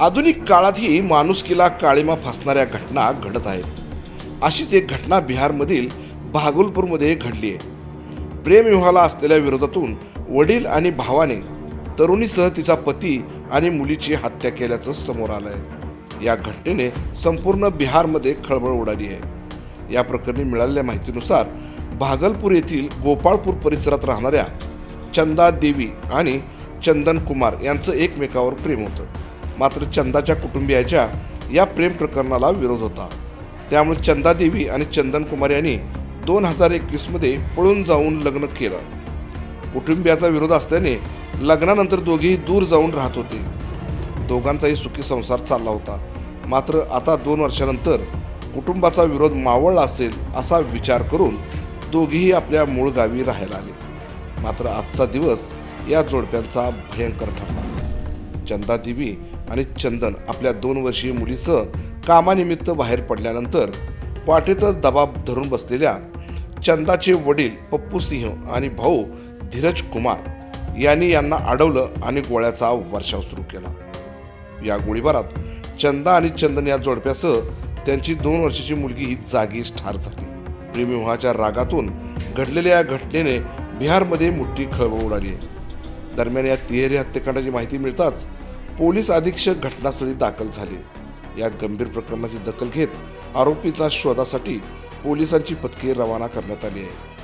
आधुनिक काळातही माणुसकीला काळीमा फासणाऱ्या घटना घडत आहेत. अशीच एक घटना बिहारमधील भागलपूरमध्ये घडली आहे प्रेमविवाहाला असलेल्या विरोधातून वडील आणि भावाने तरुणीसह तिचा पती आणि मुलीची हत्या केल्याचं समोर आलं आहे या घटनेने संपूर्ण बिहारमध्ये खळबळ उडाली आहे या प्रकरणी मिळालेल्या माहितीनुसार भागलपूर येथील गोपाळपूर परिसरात राहणाऱ्या चंदा देवी आणि चंदन कुमार यांचं एकमेकावर प्रेम होतं. मात्र चंदाच्या कुटुंबियाच्या या प्रेम प्रकरणाला विरोध होता. त्यामुळे चंदा देवी आणि चंदन कुमार यांनी दोन हजार एकवीसमध्ये पळून जाऊन लग्न केलं. कुटुंबियाचा विरोध असल्याने लग्नानंतर दोघेही दूर जाऊन राहत होते. दोघांचाही सुखी संसार चालला होता. मात्र आता दोन वर्षानंतर कुटुंबाचा विरोध मावळला असेल असा विचार करून दोघेही आपल्या मूळ गावी राहायला आले. मात्र आजचा दिवस या जोडप्यांचा भयंकर ठरला. चंदा देवी आणि चंदन आपल्या दोन वर्षीय मुलीसह कामानिमित्त बाहेर पडल्यानंतर वाटेतच दबाब धरून बसलेल्या चंदाचे वडील पप्पू सिंह आणि भाऊ धीरज कुमार यांनी यांना अडवलं आणि गोळ्याचा वर्षाव सुरू केला. या गोळीबारात चंदा आणि चंदन या जोडप्यासह त्यांची दोन वर्षाची मुलगी ही जागीच ठार झाली. प्रेमविवाहाच्या रागातून घडलेल्या या घटनेने बिहारमध्ये मोठी खळबळ उडाली आहे. दरम्यान या तिहेरी हत्याकांडाची माहिती मिळताच पोलीस अधीक्षक घटनास्थळी दाखल झाले. या गंभीर प्रकरणाची दखल घेत आरोपीचा शोधासाठी पोलिसांची पथके रवाना करण्यात आली आहे